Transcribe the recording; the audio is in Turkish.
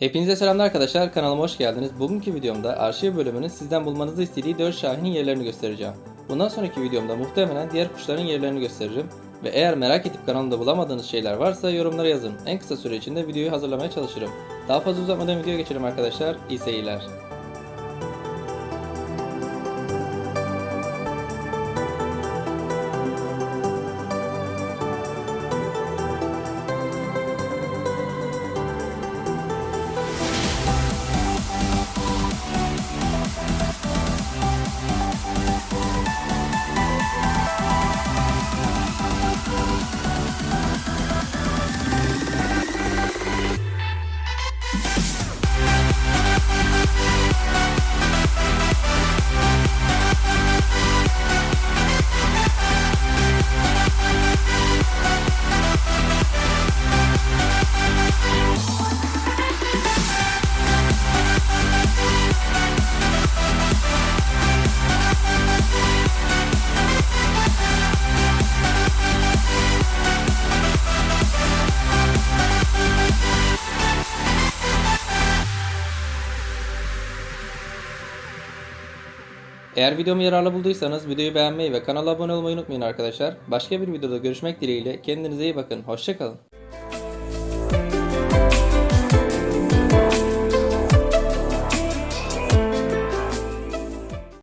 Hepinize selamlar arkadaşlar kanalıma hoş geldiniz. Bugünkü videomda arşiv bölümünün sizden bulmanızı istediği 4 şahinin yerlerini göstereceğim. Bundan sonraki videomda muhtemelen diğer kuşların yerlerini gösteririm. Ve eğer merak edip kanalımda bulamadığınız şeyler varsa yorumlara yazın. En kısa süre içinde videoyu hazırlamaya çalışırım. Daha fazla uzatmadan videoya geçelim arkadaşlar. İyi seyirler. Eğer videomu yararlı bulduysanız videoyu beğenmeyi ve kanala abone olmayı unutmayın arkadaşlar. Başka bir videoda görüşmek dileğiyle kendinize iyi bakın. Hoşçakalın.